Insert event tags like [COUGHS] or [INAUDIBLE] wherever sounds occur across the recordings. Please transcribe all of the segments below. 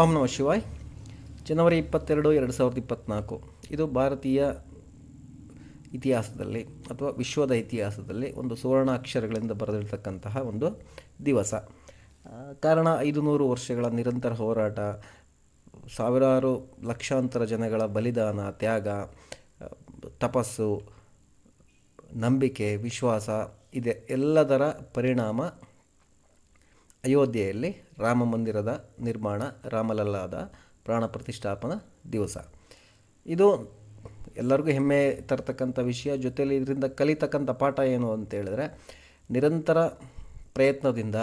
ಓಂ ನಮ ಶಿವಾಯ್. ಜನವರಿ ಇಪ್ಪತ್ತೆರಡು, ಎರಡು ಸಾವಿರದ ಇಪ್ಪತ್ತ್ನಾಲ್ಕು ಇದು ಭಾರತೀಯ ಇತಿಹಾಸದಲ್ಲಿ ಅಥವಾ ವಿಶ್ವದ ಇತಿಹಾಸದಲ್ಲಿ ಒಂದು ಸುವರ್ಣ ಅಕ್ಷರಗಳಿಂದ ಬರೆದಿರ್ತಕ್ಕಂತಹ ಒಂದು ದಿವಸ. ಕಾರಣ ಐದು ನೂರು ವರ್ಷಗಳ ನಿರಂತರ ಹೋರಾಟ, ಸಾವಿರಾರು ಲಕ್ಷಾಂತರ ಜನಗಳ ಬಲಿದಾನ, ತ್ಯಾಗ ತಪಸ್ಸು, ನಂಬಿಕೆ, ವಿಶ್ವಾಸ, ಇದೆ, ಎಲ್ಲದರ ಪರಿಣಾಮ ಅಯೋಧ್ಯೆಯಲ್ಲಿ ರಾಮ ಮಂದಿರದ ನಿರ್ಮಾಣ, ರಾಮಲಲ್ಲಾದ ಪ್ರಾಣ ಪ್ರತಿಷ್ಠಾಪನಾ ದಿವಸ. ಇದು ಎಲ್ಲರಿಗೂ ಹೆಮ್ಮೆ ತರ್ತಕ್ಕಂಥ ವಿಷಯ. ಜೊತೆಯಲ್ಲಿ ಇದರಿಂದ ಕಲಿತಕ್ಕಂಥ ಪಾಠ ಏನು ಅಂತ ಹೇಳಿದ್ರೆ ನಿರಂತರ ಪ್ರಯತ್ನದಿಂದ,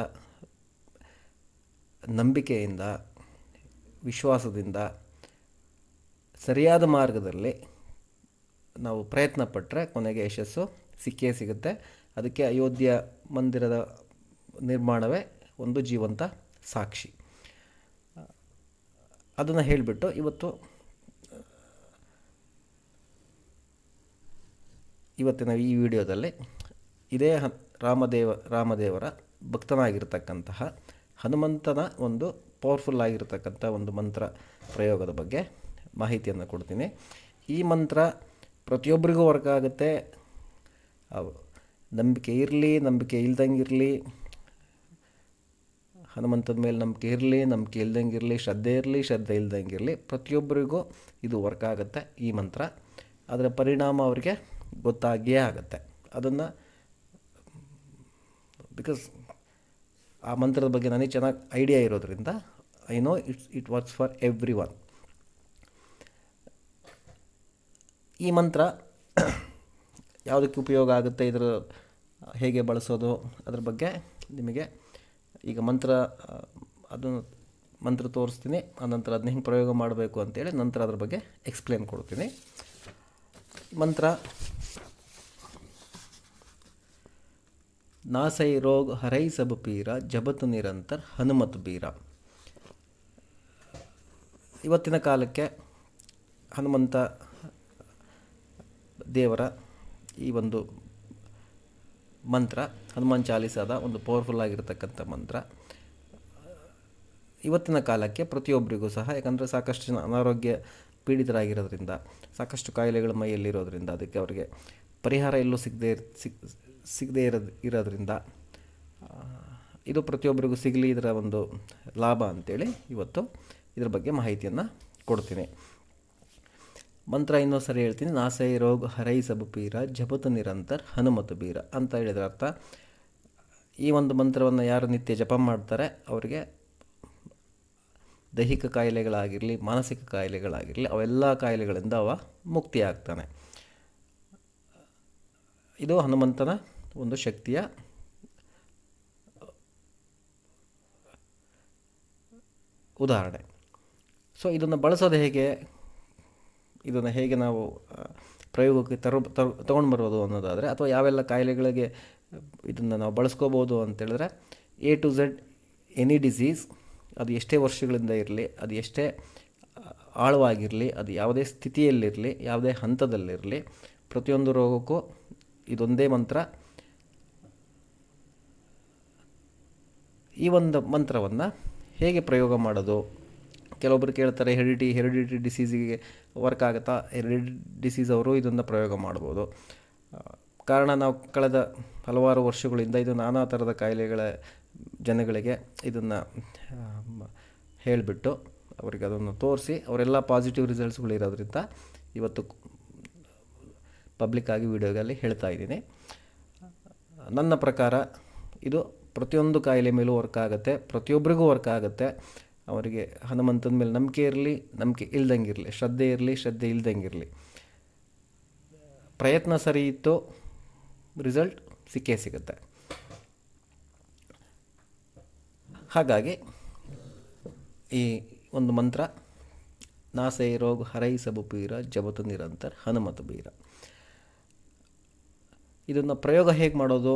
ನಂಬಿಕೆಯಿಂದ, ವಿಶ್ವಾಸದಿಂದ ಸರಿಯಾದ ಮಾರ್ಗದಲ್ಲಿ ನಾವು ಪ್ರಯತ್ನ ಪಟ್ಟರೆ ಕೊನೆಗೆ ಯಶಸ್ಸು ಸಿಕ್ಕೇ ಸಿಗುತ್ತೆ. ಅದಕ್ಕೆ ಅಯೋಧ್ಯ ಮಂದಿರದ ನಿರ್ಮಾಣವೇ ಒಂದು ಜೀವಂತ ಸಾಕ್ಷಿ. ಅದನ್ನು ಹೇಳಿಬಿಟ್ಟು ಇವತ್ತು, ಇವತ್ತಿನ ಈ ವಿಡಿಯೋದಲ್ಲಿ ಇದೇ ರಾಮದೇವ, ರಾಮದೇವರ ಭಕ್ತನಾಗಿರ್ತಕ್ಕಂತಹ ಹನುಮಂತನ ಒಂದು ಪವರ್ಫುಲ್ ಆಗಿರತಕ್ಕಂಥ ಒಂದು ಮಂತ್ರ ಪ್ರಯೋಗದ ಬಗ್ಗೆ ಮಾಹಿತಿಯನ್ನು ಕೊಡ್ತೀನಿ. ಈ ಮಂತ್ರ ಪ್ರತಿಯೊಬ್ಬರಿಗೂ ವರ್ಕ್ ಆಗುತ್ತೆ ನಂಬಿಕೆ ಇರಲಿ, ನಂಬಿಕೆ ಇಲ್ದಂಗೆ ಇರಲಿ ಹನುಮಂತನ ಮೇಲೆ ನಂಬಿಕೆ ಇರಲಿ, ನಂಬಿಕೆ ಇಲ್ದಂಗೆ ಇರಲಿ, ಶ್ರದ್ಧೆ ಇರಲಿ, ಶ್ರದ್ಧೆ ಇಲ್ದಂಗೆ ಇರಲಿ, ಪ್ರತಿಯೊಬ್ಬರಿಗೂ ಇದು ವರ್ಕ್ ಆಗುತ್ತೆ ಈ ಮಂತ್ರ. ಅದರ ಪರಿಣಾಮ ಅವರಿಗೆ ಗೊತ್ತಾಗಿಯೇ ಆಗುತ್ತೆ. ಅದನ್ನು ಬಿಕಾಸ್ ಆ ಮಂತ್ರದ ಬಗ್ಗೆ ನನಗೆ ಚೆನ್ನಾಗಿ ಐಡಿಯಾ ಇರೋದ್ರಿಂದ I know it's it works for everyone ಈ ಮಂತ್ರ [COUGHS] ಯಾವುದಕ್ಕೆ ಉಪಯೋಗ ಆಗುತ್ತೆ, ಇದರ ಹೇಗೆ ಬಳಸೋದು, ಅದ್ರ ಬಗ್ಗೆ ನಿಮಗೆ ಈಗ ಮಂತ್ರ ಅದನ್ನು ಮಂತ್ರ ತೋರಿಸ್ತೀನಿ, ಆನಂತರ ಅದನ್ನ ಹಿಂಗೆ ಪ್ರಯೋಗ ಮಾಡಬೇಕು ಅಂತೇಳಿ ನಂತರ ಅದ್ರ ಬಗ್ಗೆ ಎಕ್ಸ್ಪ್ಲೇನ್ ಕೊಡ್ತೀನಿ. ಮಂತ್ರ. ನಾಸೈ ರೋಗ್ ಹರೈ ಸಬ್ ಪೀರ ಜಬತ್ ನಿರಂತರ ಹನುಮತ್ ಬೀರ. ಇವತ್ತಿನ ಕಾಲಕ್ಕೆ ಹನುಮಂತ ದೇವರ ಈ ಒಂದು ಮಂತ್ರ ಹನುಮಾನ್ ಚಾಲಿಸಾದ ಒಂದು ಪವರ್ಫುಲ್ ಆಗಿರತಕ್ಕಂಥ ಮಂತ್ರ. ಇವತ್ತಿನ ಕಾಲಕ್ಕೆ ಪ್ರತಿಯೊಬ್ಬರಿಗೂ ಸಹ, ಯಾಕಂದರೆ ಸಾಕಷ್ಟು ಜನ ಅನಾರೋಗ್ಯ ಪೀಡಿತರಾಗಿರೋದ್ರಿಂದ, ಸಾಕಷ್ಟು ಕಾಯಿಲೆಗಳು ಮೈಯಲ್ಲಿರೋದ್ರಿಂದ, ಅದಕ್ಕೆ ಅವರಿಗೆ ಪರಿಹಾರ ಎಲ್ಲೂ ಸಿಗದೆ ಸಿಗ್, ಸಿಗದೇ ಇರೋದು, ಇರೋದ್ರಿಂದ ಇದು ಪ್ರತಿಯೊಬ್ಬರಿಗೂ ಸಿಗಲಿ, ಇದರ ಒಂದು ಲಾಭ ಅಂತೇಳಿ ಇವತ್ತು ಇದ್ರ ಬಗ್ಗೆ ಮಾಹಿತಿಯನ್ನು ಕೊಡ್ತೀನಿ. ಮಂತ್ರ ಇನ್ನೊಂದು ಸರಿ ಹೇಳ್ತೀನಿ. ನಾಸೈ ರೋಗ ಹರೈ ಸಬು ಪೀರ ಜಪತ ನಿರಂತರ ಹನುಮತ ಬೀರ ಅಂತ ಹೇಳಿದ್ರ ಅರ್ಥ. ಈ ಒಂದು ಮಂತ್ರವನ್ನು ಯಾರು ನಿತ್ಯ ಜಪ ಮಾಡ್ತಾರೆ? ಅವರಿಗೆ ದೈಹಿಕ ಕಾಯಿಲೆಗಳಾಗಿರಲಿ, ಮಾನಸಿಕ ಕಾಯಿಲೆಗಳಾಗಿರಲಿ, ಅವೆಲ್ಲ ಕಾಯಿಲೆಗಳಿಂದ ಅವ ಮುಕ್ತಿ ಆಗ್ತಾನೆ. ಇದು ಹನುಮಂತನ ಒಂದು ಶಕ್ತಿಯ ಉದಾಹರಣೆ. ಸೊ ಇದನ್ನು ಬಳಸೋದು ಹೇಗೆ? ಇದನ್ನು ಹೇಗೆ ನಾವು ಪ್ರಯೋಗಕ್ಕೆ ತರೋ ತೊಗೊಂಡು ಬರ್ಬೋದು ಅನ್ನೋದಾದರೆ ಅಥವಾ ಯಾವೆಲ್ಲ ಕಾಯಿಲೆಗಳಿಗೆ ಇದನ್ನು ನಾವು ಬಳಸ್ಕೋಬೋದು ಅಂತೇಳಿದ್ರೆ A to Z any disease ಅದು ಎಷ್ಟೇ ವರ್ಷಗಳಿಂದ ಇರಲಿ, ಅದು ಎಷ್ಟೇ ಆಳವಾಗಿರಲಿ, ಅದು ಯಾವುದೇ ಸ್ಥಿತಿಯಲ್ಲಿರಲಿ, ಯಾವುದೇ ಹಂತದಲ್ಲಿರಲಿ ಪ್ರತಿಯೊಂದು ರೋಗಕ್ಕೂ ಇದೊಂದೇ ಮಂತ್ರ. ಈ ಒಂದು ಮಂತ್ರವನ್ನು ಹೇಗೆ ಪ್ರಯೋಗ ಮಾಡೋದು? ಕೆಲವೊಬ್ಬರು ಕೇಳ್ತಾರೆ ಹೆರಿಡಿಟಿ ಹೆರಿಡಿಟಿ ಡಿಸೀಸಿಗೆ ವರ್ಕ್ ಆಗುತ್ತಾ? ಹೆರಿಡಿಟಿ ಡಿಸೀಸ್ ಅವರು ಇದನ್ನು ಪ್ರಯೋಗ ಮಾಡ್ಬೋದು. ಕಾರಣ ನಾವು ಕಳೆದ ಹಲವಾರು ವರ್ಷಗಳಿಂದ ಇದು ನಾನಾ ಥರದ ಕಾಯಿಲೆಗಳ ಜನಗಳಿಗೆ ಇದನ್ನು ಹೇಳಿಬಿಟ್ಟು ಅವರಿಗೆ ಅದನ್ನು ತೋರಿಸಿ, ಅವರೆಲ್ಲ ಪಾಸಿಟಿವ್ ರಿಸಲ್ಟ್ಸ್ಗಳು ಇರೋದ್ರಿಂದ ಇವತ್ತು ಪಬ್ಲಿಕ್ ಆಗಿ ವಿಡಿಯೋದಲ್ಲಿ ಹೇಳ್ತಾ ಇದ್ದೀನಿ. ನನ್ನ ಪ್ರಕಾರ ಇದು ಪ್ರತಿಯೊಂದು ಕಾಯಿಲೆ ಮೇಲೂ ವರ್ಕ್ ಆಗುತ್ತೆ ಪ್ರತಿಯೊಬ್ಬರಿಗೂ ವರ್ಕ್ ಆಗುತ್ತೆ. ಅವರಿಗೆ ಹನುಮಂತನ ಮೇಲೆ ನಂಬಿಕೆ ಇರಲಿ, ನಂಬಿಕೆ ಇಲ್ದಂಗೆ ಇರಲಿ, ಶ್ರದ್ಧೆ ಇರಲಿ, ಶ್ರದ್ಧೆ ಇಲ್ದಂಗೆ ಇರಲಿ. ಪ್ರಯತ್ನ ಸರಿ ಇತ್ತು ರಿಸಲ್ಟ್ ಸಿಕ್ಕೇ ಸಿಗುತ್ತೆ. ಹಾಗಾಗಿ ಈ ಒಂದು ಮಂತ್ರ, ನಾಸೈ ರೋಗ ಹರೈ ಸಬು ಬೀರ ಜಬತು ನಿರಂತರ ಹನುಮತ ಬೀರ ಇದನ್ನು ಪ್ರಯೋಗ ಹೇಗೆ ಮಾಡೋದು?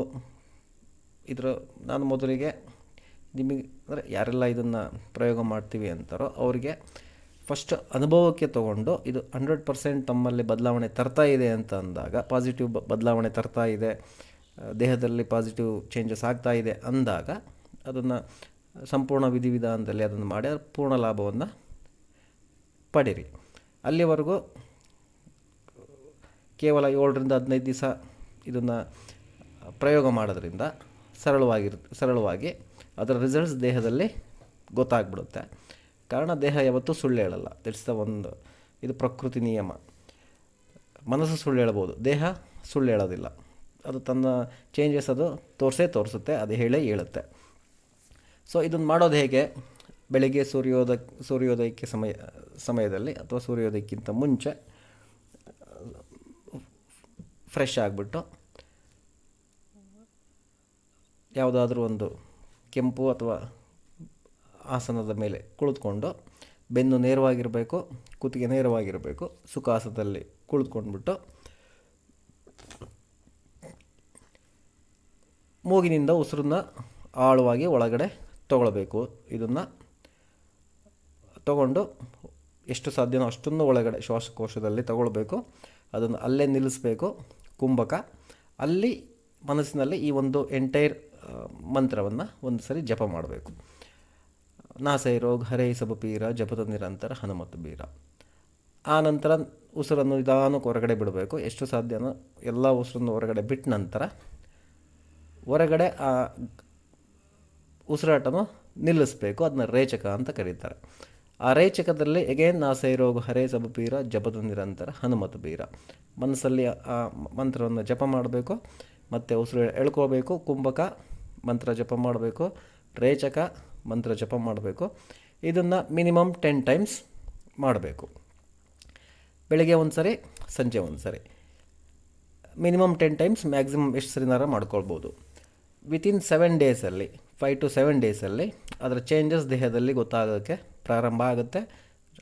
ಇದರ ನಾನು ಮೊದಲಿಗೆ ನಿಮಗೆ ಅಂದರೆ ಯಾರೆಲ್ಲ ಇದನ್ನು ಪ್ರಯೋಗ ಮಾಡ್ತೀವಿ ಅಂತಾರೋ ಅವರಿಗೆ ಫಸ್ಟ್ ಅನುಭವಕ್ಕೆ ತಗೊಂಡು ಇದು ಹಂಡ್ರೆಡ್ ಪರ್ಸೆಂಟ್ ತಮ್ಮಲ್ಲಿ ಬದಲಾವಣೆ ತರ್ತಾ ಇದೆ ಅಂತ ಅಂದಾಗ ಪಾಸಿಟಿವ್ ಬದಲಾವಣೆ ತರ್ತಾ ಇದೆ ದೇಹದಲ್ಲಿ ಪಾಸಿಟಿವ್ ಚೇಂಜಸ್ ಆಗ್ತಾ ಇದೆ ಅಂದಾಗ ಅದನ್ನು ಸಂಪೂರ್ಣ ವಿಧಿವಿಧಾನದಲ್ಲಿ ಅದನ್ನು ಮಾಡಿ ಅದರ ಪೂರ್ಣ ಲಾಭವನ್ನು ಪಡೀರಿ. ಅಲ್ಲಿವರೆಗೂ ಕೇವಲ ಏಳರಿಂದ ಹದಿನೈದು ದಿವಸ ಇದನ್ನು ಪ್ರಯೋಗ ಮಾಡೋದ್ರಿಂದ ಸರಳವಾಗಿರ್, ಸರಳವಾಗಿ ಅದರ ರಿಸಲ್ಟ್ಸ್ ದೇಹದಲ್ಲಿ ಗೊತ್ತಾಗ್ಬಿಡುತ್ತೆ. ಕಾರಣ ದೇಹ ಯಾವತ್ತೂ ಸುಳ್ಳು ಹೇಳಲ್ಲ. ದಟ್ಸ್ ದ ಒಂದು ಇದು ಪ್ರಕೃತಿ ನಿಯಮ. ಮನಸ್ಸು ಸುಳ್ಳು ಹೇಳ್ಬೋದು. ದೇಹ ಸುಳ್ಳು ಹೇಳೋದಿಲ್ಲ. ಅದು ತನ್ನ ಚೇಂಜಸ್ ಅದು ತೋರಿಸೇ ತೋರಿಸುತ್ತೆ, ಅದು ಹೇಳೇ ಹೇಳುತ್ತೆ. ಸೊ ಇದನ್ನು ಮಾಡೋದು ಹೇಗೆ? ಬೆಳಿಗ್ಗೆ ಸೂರ್ಯೋದಯ, ಸೂರ್ಯೋದಯಕ್ಕೆ ಸಮಯ, ಸಮಯದಲ್ಲಿ ಅಥವಾ ಸೂರ್ಯೋದಯಕ್ಕಿಂತ ಮುಂಚೆ ಫ್ರೆಶ್ ಆಗಿಬಿಟ್ಟು, ಯಾವುದಾದ್ರೂ ಒಂದು ಕೆಂಪು ಅಥವಾ ಆಸನದ ಮೇಲೆ ಕುಳಿತುಕೊಂಡು ಬೆನ್ನು ನೇರವಾಗಿರಬೇಕು, ಕುತ್ತಿಗೆ ನೇರವಾಗಿರಬೇಕು ಸುಖಾಸನದಲ್ಲಿ ಕುಳಿತುಕೊಂಡ್ಬಿಟ್ಟು ಮೂಗಿನಿಂದ ಉಸಿರನ್ನ ಆಳವಾಗಿ ಒಳಗಡೆ ತಗೊಳ್ಬೇಕು. ಇದನ್ನು ತಗೊಂಡು ಎಷ್ಟು ಸಾಧ್ಯನೋ ಅಷ್ಟನ್ನು ಒಳಗಡೆ ಶ್ವಾಸಕೋಶದಲ್ಲಿ ತಗೊಳ್ಬೇಕು. ಅದನ್ನು ಅಲ್ಲೇ ನಿಲ್ಲಿಸಬೇಕು, ಕುಂಭಕ. ಅಲ್ಲಿ ಮನಸ್ಸಿನಲ್ಲಿ ಈ ಒಂದು ಎಂಟೈರ್ ಮಂತ್ರವನ್ನು ಒಂದು ಸರಿ ಜಪ ಮಾಡಬೇಕು. ನಾಸೈ ರೋಗ ಸಬ ಪೀರ, ಜಪದ ನಿರಂತರ ಹನುಮತ್ ಬೀರ. ಆ ನಂತರ ಉಸಿರನ್ನು ನಿಧಾನಕ್ಕೆ ಹೊರಗಡೆ ಬಿಡಬೇಕು. ಎಷ್ಟು ಸಾಧ್ಯನೋ ಎಲ್ಲ ಉಸಿರನ್ನು ಹೊರಗಡೆ ಬಿಟ್ಟ ನಂತರ ಹೊರಗಡೆ ಆ ಉಸಿರಾಟನ ನಿಲ್ಲಿಸಬೇಕು. ಅದನ್ನ ರೇಚಕ ಅಂತ ಕರೀತಾರೆ. ಆ ರೇಚಕದಲ್ಲಿ ಎಗೇನ್ ನಾಸೈ ರೋಗ ಹರೇ ಸಬಪೀರ ಜಪದ ನಿರಂತರ ಹನುಮತ್ ಬೀರ. ಮನಸ್ಸಲ್ಲಿ ಆ ಮಂತ್ರವನ್ನು ಜಪ ಮಾಡಬೇಕು. ಮತ್ತು ಉಸಿರು ಎಳ್ಕೋಬೇಕು. ಕುಂಭಕ ಮಂತ್ರ ಜಪ ಮಾಡಬೇಕು. ರೇಚಕ ಮಂತ್ರ ಜಪ ಮಾಡಬೇಕು. ಇದನ್ನು ಮಿನಿಮಮ್ ಟೆನ್ ಟೈಮ್ಸ್ ಮಾಡಬೇಕು. ಬೆಳಗ್ಗೆ ಒಂದು ಸರಿ ಸಂಜೆ ಒಂದು ಸರಿ ಮಿನಿಮಮ್ ಟೆನ್ ಟೈಮ್ಸ್, ಮ್ಯಾಕ್ಸಿಮಮ್ ಎಷ್ಟು ಸರಿನಾರ ಮಾಡ್ಕೊಳ್ಬೋದು. ವಿತಿನ್ ಸೆವೆನ್ ಡೇಸಲ್ಲಿ ಫೈವ್ ಟು ಸೆವೆನ್ ಡೇಸಲ್ಲಿ ಅದರ ಚೇಂಜಸ್ ದೇಹದಲ್ಲಿ ಗೊತ್ತಾಗೋಕ್ಕೆ ಪ್ರಾರಂಭ ಆಗುತ್ತೆ.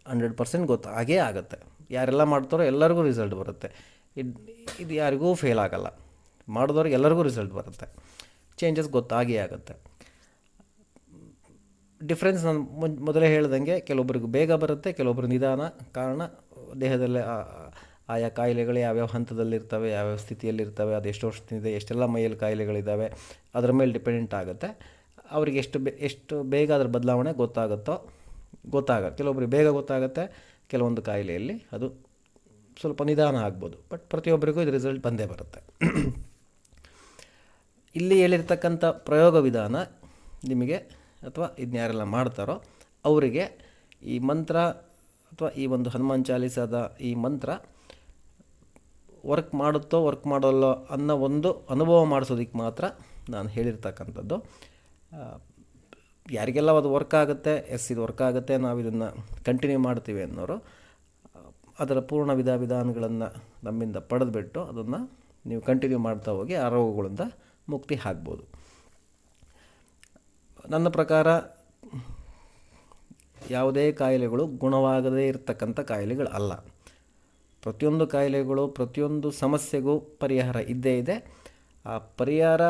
ಹಂಡ್ರೆಡ್ ಪರ್ಸೆಂಟ್ ಗೊತ್ತಾಗೇ ಆಗುತ್ತೆ. ಯಾರೆಲ್ಲ ಮಾಡ್ತಾರೋ ಎಲ್ಲರಿಗೂ ರಿಸಲ್ಟ್ ಬರುತ್ತೆ. ಇದು ಇದು ಯಾರಿಗೂ ಫೇಲ್ ಆಗಲ್ಲ. ಮಾಡಿದವ್ರಿಗೆ ಎಲ್ಲರಿಗೂ ರಿಸಲ್ಟ್ ಬರುತ್ತೆ. ಚೇಂಜಸ್ ಗೊತ್ತಾಗೇ ಆಗುತ್ತೆ. ಡಿಫ್ರೆನ್ಸ್ ನಾನು ಮೊದಲೇ ಹೇಳ್ದಂಗೆ ಕೆಲವೊಬ್ಬರಿಗೆ ಬೇಗ ಬರುತ್ತೆ ಕೆಲವೊಬ್ಬರು ನಿಧಾನ, ಕಾರಣ ದೇಹದಲ್ಲಿ ಆಯಾ ಕಾಯಿಲೆಗಳು ಯಾವ್ಯಾವ ಹಂತದಲ್ಲಿರ್ತವೆ, ಯಾವ್ಯಾವ ಸ್ಥಿತಿಯಲ್ಲಿರ್ತವೆ, ಅದು ಎಷ್ಟು ವರ್ಷದಿಂದ ಎಷ್ಟೆಲ್ಲ ಮೈಯಲ್ಲಿ ಕಾಯಿಲೆಗಳಿದ್ದಾವೆ ಅದರ ಮೇಲೆ ಡಿಪೆಂಡೆಂಟ್ ಆಗುತ್ತೆ. ಅವರಿಗೆ ಎಷ್ಟು ಎಷ್ಟು ಬೇಗ ಅದರ ಬದಲಾವಣೆ ಗೊತ್ತಾಗುತ್ತೋ, ಗೊತ್ತಾಗುತ್ತೆ. ಕೆಲವೊಬ್ಬರಿಗೆ ಬೇಗ ಗೊತ್ತಾಗುತ್ತೆ, ಕೆಲವೊಂದು ಕಾಯಿಲೆಯಲ್ಲಿ ಅದು ಸ್ವಲ್ಪ ನಿಧಾನ ಆಗ್ಬೋದು. ಬಟ್ ಪ್ರತಿಯೊಬ್ಬರಿಗೂ ಇದು ರಿಸಲ್ಟ್ ಬಂದೇ ಬರುತ್ತೆ. ಇಲ್ಲಿ ಹೇಳಿರ್ತಕ್ಕಂಥ ಪ್ರಯೋಗ ವಿಧಾನ ನಿಮಗೆ ಅಥವಾ ಇದನ್ನ ಯಾರೆಲ್ಲ ಮಾಡ್ತಾರೋ ಅವರಿಗೆ ಈ ಮಂತ್ರ ಅಥವಾ ಈ ಒಂದು ಹನುಮಾನ್ ಚಾಲೀಸಾದ ಈ ಮಂತ್ರ ವರ್ಕ್ ಮಾಡುತ್ತೋ, ವರ್ಕ್ ಮಾಡೋಲ್ಲೋ ಅನ್ನೋ ಒಂದು ಅನುಭವ ಮಾಡಿಸೋದಕ್ಕೆ ಮಾತ್ರ ನಾನು ಹೇಳಿರ್ತಕ್ಕಂಥದ್ದು. ಯಾರಿಗೆಲ್ಲ ಅದು ವರ್ಕ್ ಆಗುತ್ತೆ, ಎಸ್, ಇದು ವರ್ಕ್ ಆಗುತ್ತೆ, ನಾವು ಇದನ್ನು ಕಂಟಿನ್ಯೂ ಮಾಡ್ತೀವಿ ಅನ್ನೋರು, ಅದರ ಪೂರ್ಣ ವಿಧ ವಿಧಾನಗಳನ್ನು ನಮ್ಮಿಂದ ಪಡೆದುಬಿಟ್ಟು ಅದನ್ನು ನೀವು ಕಂಟಿನ್ಯೂ ಮಾಡ್ತಾ ಹೋಗಿ ಆ ರೋಗಗಳಿಂದ ಮುಕ್ತಿ ಆಗ್ಬೋದು. ನನ್ನ ಪ್ರಕಾರ ಯಾವುದೇ ಕಾಯಿಲೆಗಳು ಗುಣವಾಗದೇ ಇರತಕ್ಕಂಥ ಕಾಯಿಲೆಗಳು ಅಲ್ಲ ಪ್ರತಿಯೊಂದು ಕಾಯಿಲೆಗಳು, ಪ್ರತಿಯೊಂದು ಸಮಸ್ಯೆಗೂ ಪರಿಹಾರ ಇದ್ದೇ ಇದೆ. ಆ ಪರಿಹಾರ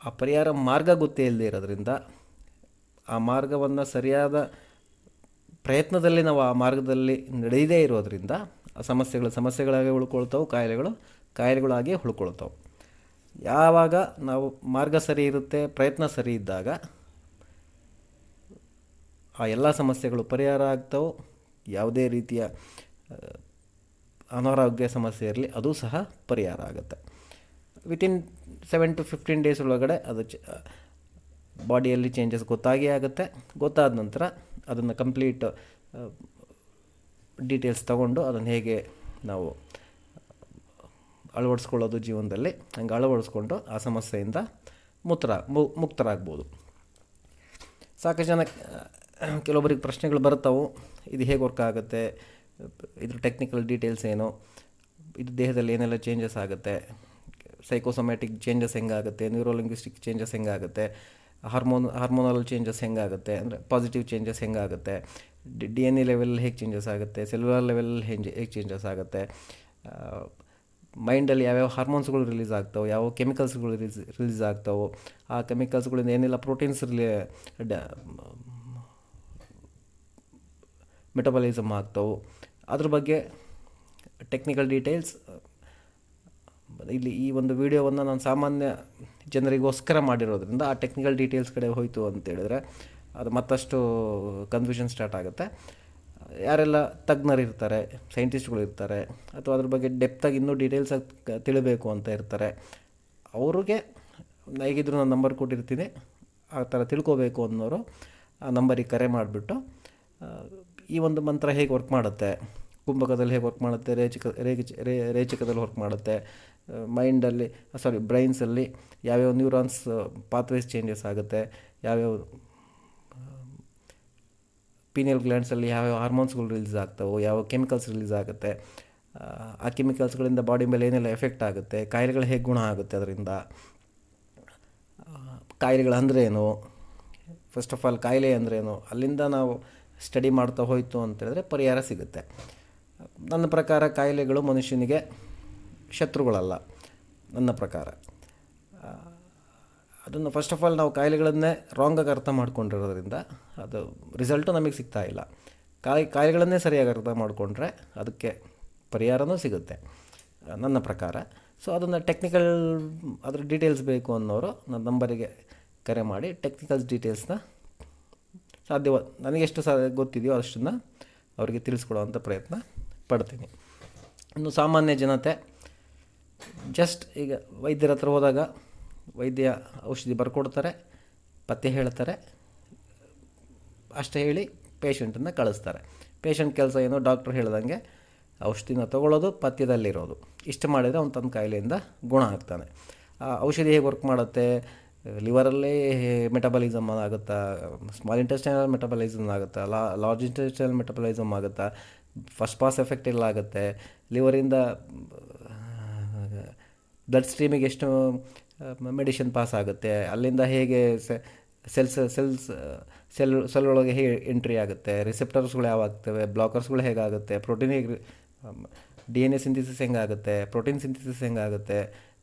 ಆ ಪರಿಹಾರ ಮಾರ್ಗ ಗೊತ್ತೇ ಇಲ್ಲದೆ ಇರೋದ್ರಿಂದ ಆ ಮಾರ್ಗವನ್ನು ಸರಿಯಾದ ಪ್ರಯತ್ನದಲ್ಲಿ ನಾವು ಆ ಮಾರ್ಗದಲ್ಲಿ ನಡೆಯದೇ ಇರೋದರಿಂದ ಆ ಸಮಸ್ಯೆಗಳು ಸಮಸ್ಯೆಗಳಾಗಿ ಉಳ್ಕೊಳ್ತಾವೆ, ಕಾಯಿಲೆಗಳು ಕಾಯಿಲೆಗಳಾಗಿ ಉಳ್ಕೊಳ್ತಾವೆ ಯಾವಾಗ ನಾವು ಮಾರ್ಗ ಸರಿ ಇರುತ್ತೆ, ಪ್ರಯತ್ನ ಸರಿ ಇದ್ದಾಗ ಆ ಎಲ್ಲ ಸಮಸ್ಯೆಗಳು ಪರಿಹಾರ ಆಗ್ತಾವೆ. ಯಾವುದೇ ರೀತಿಯ ಅನಾರೋಗ್ಯ ಸಮಸ್ಯೆ ಇರಲಿ, ಅದು ಸಹ ಪರಿಹಾರ ಆಗುತ್ತೆ. Within seven to fifteen days ಒಳಗಡೆ ಅದು ಚ, ಬಾಡಿಯಲ್ಲಿ ಚೇಂಜಸ್ ಗೊತ್ತಾಗೇ ಆಗುತ್ತೆ. ಗೊತ್ತಾದ ನಂತರ ಅದನ್ನು ಕಂಪ್ಲೀಟ್ ಡೀಟೇಲ್ಸ್ ತಗೊಂಡು ಅದನ್ನು ಹೇಗೆ ನಾವು ಅಳವಡಿಸ್ಕೊಳ್ಳೋದು ಜೀವನದಲ್ಲಿ ಹಂಗೆ ಅಳವಡಿಸ್ಕೊಂಡು ಆ ಸಮಸ್ಯೆಯಿಂದ ಮುಕ್ತರ ಮುಕ್ತರಾಗ್ಬೋದು. ಸಾಕಷ್ಟು ಜನ ಕೆಲವೊಬ್ಬರಿಗೆ ಪ್ರಶ್ನೆಗಳು ಬರ್ತಾವೆ ಇದು ಹೇಗೆ ವರ್ಕ್ ಆಗುತ್ತೆ? ಇದ್ರ ಟೆಕ್ನಿಕಲ್ ಡೀಟೇಲ್ಸ್ ಏನು? ಇದು ದೇಹದಲ್ಲಿ ಏನೆಲ್ಲ ಚೇಂಜಸ್ ಆಗುತ್ತೆ? ಸೈಕೋಸೊಮ್ಯಾಟಿಕ್ ಚೇಂಜಸ್ ಹೆಂಗಾಗುತ್ತೆ? ನ್ಯೂರೋಲಿಂಗ್ವಿಸ್ಟಿಕ್ ಚೇಂಜಸ್ ಹೆಂಗಾಗುತ್ತೆ? ಹಾರ್ಮೋನ್ ಹಾರ್ಮೋನಲ್ ಚೇಂಜಸ್ ಹೆಂಗಾಗುತ್ತೆ? ಅಂದರೆ ಪಾಸಿಟಿವ್ ಚೇಂಜಸ್ ಹೆಂಗಾಗುತ್ತೆ? ಡಿ ಎನ್ ಎ ಲೆವೆಲ್ ಹೇಗೆ ಚೇಂಜಸ್ ಆಗುತ್ತೆ? ಸೆಲ್ಯುಲರ್ ಲೆವೆಲ್ ಹೇಗೆ ಹೇಗೆ ಚೇಂಜಸ್ ಆಗುತ್ತೆ? ಮೈಂಡಲ್ಲಿ ಯಾವ್ಯಾವ ಹಾರ್ಮೋನ್ಸ್ಗಳು ರಿಲೀಸ್ ಆಗ್ತಾವೆ ಯಾವ ಕೆಮಿಕಲ್ಸ್ಗಳು ರಿಲೀಸ್ ರಿಲೀಸ್ ಆಗ್ತಾವೆ, ಆ ಕೆಮಿಕಲ್ಸ್ಗಳಿಂದ ಏನೆಲ್ಲ ಪ್ರೋಟೀನ್ಸ್ ರಿಲೀ ಮೆಟಬಲಿಸಮ್ ಆಗ್ತಾವೆ. ಅದ್ರ ಬಗ್ಗೆ ಟೆಕ್ನಿಕಲ್ ಡೀಟೇಲ್ಸ್, ಇಲ್ಲಿ ಈ ಒಂದು ವಿಡಿಯೋವನ್ನು ನಾನು ಸಾಮಾನ್ಯ ಜನರಿಗೋಸ್ಕರ ಮಾಡಿರೋದ್ರಿಂದ ಆ ಟೆಕ್ನಿಕಲ್ ಡೀಟೇಲ್ಸ್ ಕಡೆ ಹೋಯಿತು ಅಂತ ಹೇಳಿದ್ರೆ ಅದು ಮತ್ತಷ್ಟು ಕನ್ಫ್ಯೂಷನ್ ಸ್ಟಾರ್ಟ್ ಆಗುತ್ತೆ. ಯಾರೆಲ್ಲ ತಜ್ಞರು ಇರ್ತಾರೆ ಸೈಂಟಿಸ್ಟ್ಗಳು ಇರ್ತಾರೆ, ಅಥವಾ ಅದ್ರ ಬಗ್ಗೆ ಡೆಪ್ತಾಗಿ ಇನ್ನೂ ಡೀಟೇಲ್ಸ್ ತಿಳಿಬೇಕು ಅಂತ ಇರ್ತಾರೆ, ಅವ್ರಿಗೆ ಹೇಗಿದ್ರು ನಾನು ನಂಬರ್ ಕೊಟ್ಟಿರ್ತೀನಿ, ಆ ಥರ ತಿಳ್ಕೊಬೇಕು ಅನ್ನೋರು ಆ ನಂಬರಿಗೆ ಕರೆ ಮಾಡಿಬಿಟ್ಟು ಈ ಒಂದು ಮಂತ್ರ ಹೇಗೆ ವರ್ಕ್ ಮಾಡುತ್ತೆ, ಕುಂಭಕದಲ್ಲಿ ಹೇಗೆ ವರ್ಕ್ ಮಾಡುತ್ತೆ, ರೇಚಕ ರೇಚ ರೇ, ರೇಚಕದಲ್ಲಿ ವರ್ಕ್ ಮಾಡುತ್ತೆ ಮೈಂಡಲ್ಲಿ ಸಾರಿ ಬ್ರೈನ್ಸಲ್ಲಿ ಯಾವ್ಯಾವ ನ್ಯೂರಾನ್ಸ್ ಪಾತ್ವೇಸ್ ಚೇಂಜಸ್ ಆಗುತ್ತೆ, ಯಾವ್ಯಾವ ಪೀನಿಯಲ್ ಗ್ಲ್ಯಾಂಡ್ಸಲ್ಲಿ ಯಾವ್ಯಾವ ಹಾರ್ಮೋನ್ಸ್ಗಳು ರಿಲೀಸ್ ಆಗ್ತವೆ ಯಾವ ಕೆಮಿಕಲ್ಸ್ ರಿಲೀಸ್ ಆಗುತ್ತೆ ಆ, ಕೆಮಿಕಲ್ಸ್ಗಳಿಂದ ಬಾಡಿ ಮೇಲೆ ಏನೆಲ್ಲ ಎಫೆಕ್ಟ್ ಆಗುತ್ತೆ ಕಾಯಿಲೆಗಳು ಹೇಗೆ ಗುಣ ಆಗುತ್ತೆ ಅದರಿಂದ ಕಾಯಿಲೆಗಳು ಅಂದರೆ ಏನು? ಫಸ್ಟ್ ಆಫ್ ಆಲ್ ಕಾಯಿಲೆ ಅಂದ್ರೇನು ಅಲ್ಲಿಂದ ನಾವು ಸ್ಟಡಿ ಮಾಡ್ತಾ ಹೋಯಿತು ಅಂತೇಳಿದ್ರೆ ಪರಿಹಾರ ಸಿಗುತ್ತೆ. ನನ್ನ ಪ್ರಕಾರ ಕಾಯಿಲೆಗಳು ಮನುಷ್ಯನಿಗೆ ಶತ್ರುಗಳಲ್ಲ. ನನ್ನ ಪ್ರಕಾರ. ಅದನ್ನು ಫಸ್ಟ್ ಆಫ್ ಆಲ್ ನಾವು ಕಾಯಿಲೆಗಳನ್ನೇ ರಾಂಗಾಗಿ ಅರ್ಥ ಮಾಡ್ಕೊಂಡಿರೋದ್ರಿಂದ ಅದು ರಿಸಲ್ಟು ನಮಗೆ ಸಿಗ್ತಾ ಇಲ್ಲ. ಕಾಯಿ, ಕಾಯಿಲೆಗಳನ್ನೇ ಸರಿಯಾಗಿ ಅರ್ಥ ಮಾಡಿಕೊಂಡ್ರೆ ಅದಕ್ಕೆ ಪರಿಹಾರನೂ ಸಿಗುತ್ತೆ, ನನ್ನ ಪ್ರಕಾರ. ಸೊ ಅದನ್ನು ಟೆಕ್ನಿಕಲ್ ಅದ್ರ ಡೀಟೇಲ್ಸ್ ಬೇಕು ಅನ್ನೋರು ನನ್ನ ನಂಬರಿಗೆ ಕರೆ ಮಾಡಿ ಟೆಕ್ನಿಕಲ್ಸ್ ಡೀಟೇಲ್ಸ್ನ ಸಾಧ್ಯವ ನನಗೆಷ್ಟು ಸಾ, ಗೊತ್ತಿದೆಯೋ ಅಷ್ಟನ್ನು ಅವರಿಗೆ ತಿಳಿಸ್ಕೊಡುವಂಥ ಪ್ರಯತ್ನ ಪಡ್ತೀನಿ. ಇನ್ನು ಸಾಮಾನ್ಯ ಜನತೆ ಜಸ್ಟ್ ಈಗ ವೈದ್ಯರ ಹತ್ರ ಹೋದಾಗ ವೈದ್ಯ ಔಷಧಿ ಬರ್ಕೊಡ್ತಾರೆ ಪತ್ತೆ ಹೇಳ್ತಾರೆ, ಅಷ್ಟೇ ಹೇಳಿ ಪೇಷಂಟನ್ನು ಕಳಿಸ್ತಾರೆ. ಪೇಷಂಟ್ ಕೆಲಸ ಏನು ಡಾಕ್ಟ್ರ್ ಹೇಳ್ದಂಗೆ ಔಷಧಿನ ತೊಗೊಳ್ಳೋದು, ಪಥ್ಯದಲ್ಲಿರೋದು. ಇಷ್ಟು ಮಾಡಿದರೆ ಅವ್ನು ತನ್ನ ಕಾಯಿಲೆಯಿಂದ ಗುಣ ಆಗ್ತಾನೆ. ಆ ಔಷಧಿ ಹೇಗೆ ವರ್ಕ್ ಮಾಡುತ್ತೆ? ಲಿವರಲ್ಲಿ ಮೆಟಬಲಿಸಮ್ ಆಗುತ್ತಾ? ಸ್ಮಾಲ್ ಇಂಟೆಸ್ಟೈನಲ್ ಮೆಟಬಲಿಸಮ್ ಆಗುತ್ತಾ? ಲಾ ಲಾರ್ಜ್ ಇಂಟೆಸ್ಟೈನಲ್ ಮೆಟಬಲಿಸಮ್ ಆಗುತ್ತಾ? ಫಸ್ಟ್ ಪಾಸ್ ಎಫೆಕ್ಟ್ ಎಲ್ಲ ಆಗುತ್ತೆ. ಲಿವರಿಂದ ಬ್ಲಡ್ ಸ್ಟ್ರೀಮಿಗೆ ಎಷ್ಟು ಮೆಡಿಷನ್ ಪಾಸ್ ಆಗುತ್ತೆ. ಅಲ್ಲಿಂದ ಹೇಗೆ ಸೆಲ್ಸ್ ಸೆಲ್ಸ್ ಸೆಲ್ ಸೆಲ್ ಒಳಗೆ ಹೇಗೆ ಎಂಟ್ರಿ ಆಗುತ್ತೆ. ರಿಸೆಪ್ಟರ್ಸ್ಗಳು ಯಾವಾಗ್ತವೆ ಬ್ಲಾಕರ್ಸ್ಗಳು ಹೇಗಾಗುತ್ತೆ? ಪ್ರೋಟೀನ್ ಹೇಗೆ ಡಿ ಎನ್ ಎ ಸಿಂಥಿಸಿಸ್ ಹೆಂಗಾಗುತ್ತೆ? ಪ್ರೋಟೀನ್ ಸಿಂಥಿಸಿಸ್ ಹೆಂಗಾಗುತ್ತೆ?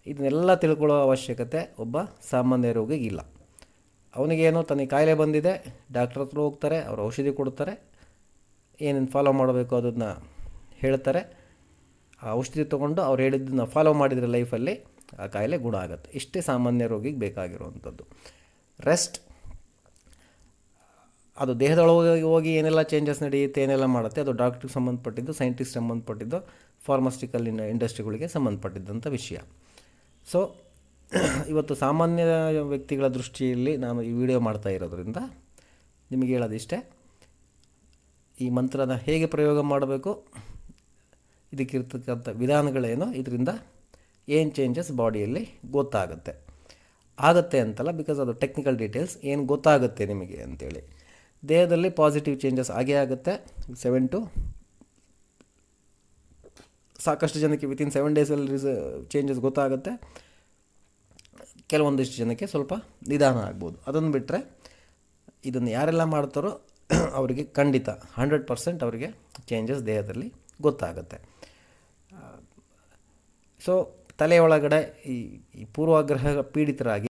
ಇದನ್ನೆಲ್ಲ ತಿಳ್ಕೊಳ್ಳೋ ಅವಶ್ಯಕತೆ ಒಬ್ಬ ಸಾಮಾನ್ಯ ರೋಗಿಗೆ ಇಲ್ಲ. ಅವನಿಗೇನು ತನಗೆ ಕಾಯಿಲೆ ಬಂದಿದೆ ಡಾಕ್ಟ್ರ್ ಹತ್ರ ಹೋಗ್ತಾರೆ, ಅವ್ರು ಔಷಧಿ ಕೊಡ್ತಾರೆ, ಏನೇನು ಫಾಲೋ ಮಾಡಬೇಕು ಅದನ್ನು ಹೇಳ್ತಾರೆ. ಆ ಔಷಧಿ ತೊಗೊಂಡು ಅವ್ರು ಹೇಳಿದ್ದನ್ನು ಫಾಲೋ ಮಾಡಿದರೆ ಲೈಫಲ್ಲಿ ಆ ಕಾಯಿಲೆ ಗುಣ ಆಗುತ್ತೆ. ಇಷ್ಟೇ ಸಾಮಾನ್ಯ ರೋಗಿಗೆ ಬೇಕಾಗಿರುವಂಥದ್ದು. ರೆಸ್ಟ್ ಅದು ದೇಹದೊಳಗೆ ಹೋಗಿ ಏನೆಲ್ಲ ಚೇಂಜಸ್ ನಡೆಯುತ್ತೆ, ಏನೆಲ್ಲ ಮಾಡುತ್ತೆ, ಅದು ಡಾಕ್ಟ್ರಿಗೆ ಸಂಬಂಧಪಟ್ಟಿದ್ದು ಸೈಂಟಿಸ್ಟ್ ಸಂಬಂಧಪಟ್ಟಿದ್ದು ಫಾರ್ಮಾಸ್ಟಿಕಲ್ ಇಂಡಸ್ಟ್ರಿಗಳಿಗೆ ಸಂಬಂಧಪಟ್ಟಿದ್ದಂಥ ವಿಷಯ. ಸೊ [CLEARS THROAT] ಇವತ್ತು ಸಾಮಾನ್ಯ ವ್ಯಕ್ತಿಗಳ ದೃಷ್ಟಿಯಲ್ಲಿ ನಾನು ಈ ವಿಡಿಯೋ ಮಾಡ್ತಾ ಇರೋದ್ರಿಂದ ನಿಮಗೆ ಹೇಳೋದಿಷ್ಟೇ ಈ ಮಂತ್ರನ ಹೇಗೆ ಪ್ರಯೋಗ ಮಾಡಬೇಕು, ಇದಕ್ಕಿರ್ತಕ್ಕಂಥ ವಿಧಾನಗಳೇನು, ಇದರಿಂದ ಏನು ಚೇಂಜಸ್ ಬಾಡಿಯಲ್ಲಿ ಗೊತ್ತಾಗುತ್ತೆ. ಆಗುತ್ತೆ ಅಂತಲ್ಲ ಬಿಕಾಸ್ ಅದು ಟೆಕ್ನಿಕಲ್ ಡೀಟೇಲ್ಸ್ ಏನು ಗೊತ್ತಾಗುತ್ತೆ ನಿಮಗೆ ಅಂತೇಳಿ. ದೇಹದಲ್ಲಿ ಪಾಸಿಟಿವ್ ಚೇಂಜಸ್ ಆಗೇ ಆಗುತ್ತೆ. ಸೆವೆನ್ ಟು ಸಾಕಷ್ಟು ಜನಕ್ಕೆ ವಿತಿನ್ ಸೆವೆನ್ ಡೇಸಲ್ಲಿ ರಿಸ ಚೇಂಜಸ್ ಗೊತ್ತಾಗುತ್ತೆ. ಕೆಲವೊಂದಿಷ್ಟು ಜನಕ್ಕೆ ಸ್ವಲ್ಪ ನಿಧಾನ ಆಗ್ಬೋದು. ಅದನ್ನು ಬಿಟ್ಟರೆ ಇದನ್ನು ಯಾರೆಲ್ಲ ಮಾಡ್ತಾರೋ [COUGHS] ಅವರಿಗೆ ಖಂಡಿತ ಹಂಡ್ರೆಡ್ ಪರ್ಸೆಂಟ್ ಅವರಿಗೆ ಚೇಂಜಸ್ ದೇಹದಲ್ಲಿ ಗೊತ್ತಾಗುತ್ತೆ. ಸೊ ತಲೆಯೊಳಗಡೆ ಈ ಈ ಪೂರ್ವಾಗ್ರಹ ಪೀಡಿತರಾಗಿ